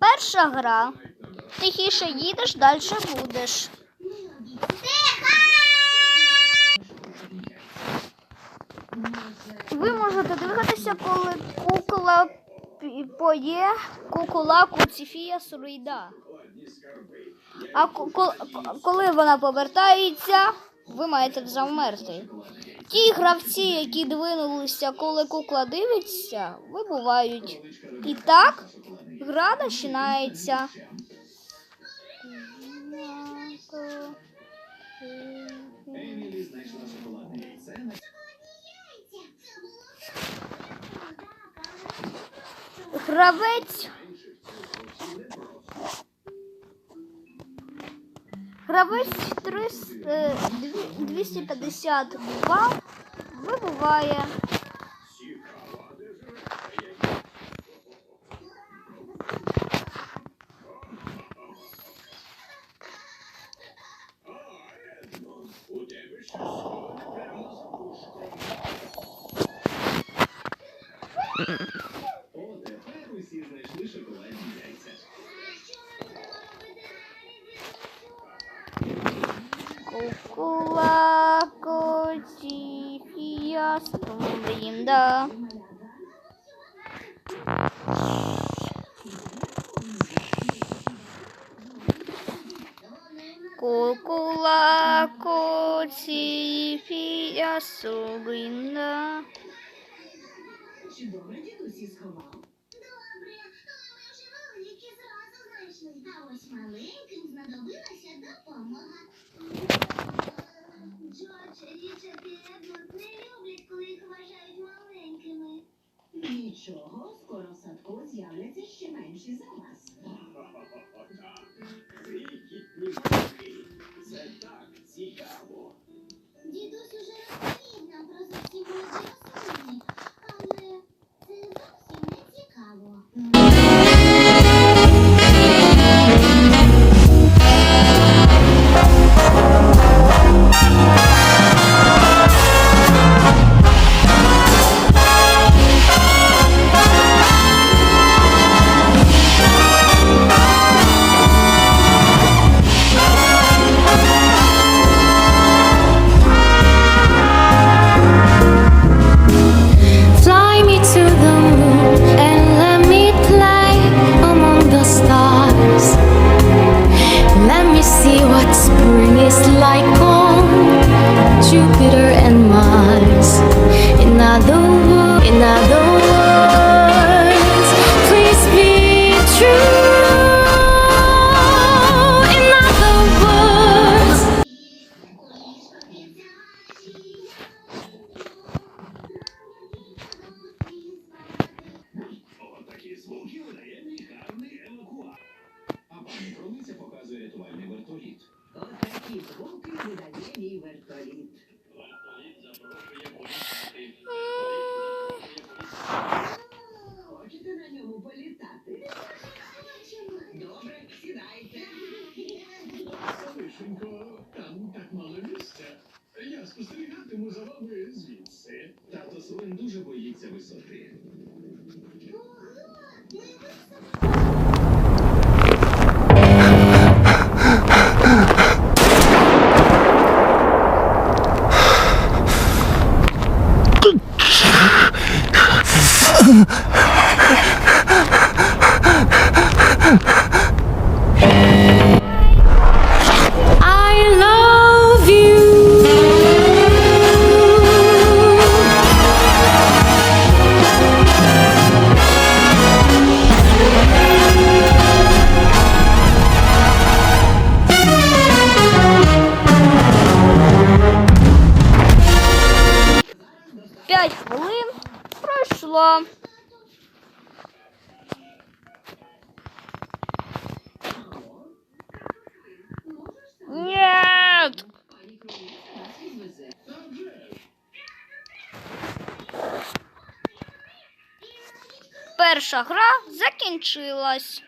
Перша гра. Тихіше їдеш, далі будеш. Ви можете дивитися, коли кукла поє кукула Куцифія Сурида. А коли вона повертається, ви маєте завмерти. Ті гравці, які двинулися, коли кукла дивиться, вибувають. І так гра починається. Гравець. Гравець 300, 252 вибуває. Mm-hmm. Сурида. Кукула Куцифія Сурида. Чи добре дідусі сховав? Добре, ми вже великі зразу знайшли. А ось маленьким знадобилася допомога. Річард і не люблять, коли їх вважають маленькими. Нічого, скоро в садку з'являться ще менші за вас. is like on Jupiter and Mars. In other words, in other words, please be true. In other words. Отакі звуки видає мій гарний евакуатор. А пані кровниця показує рятувальний вертоліт. Отакі звуки Видає вертоліт. Хочете на ньому політати? Добре, сідайте. Лишенько, там так мало місця. Я спостерігатиму за вами звідси. Тато Свин дуже боїться висоти. Пять хвилин прошло. Перша гра закінчилась.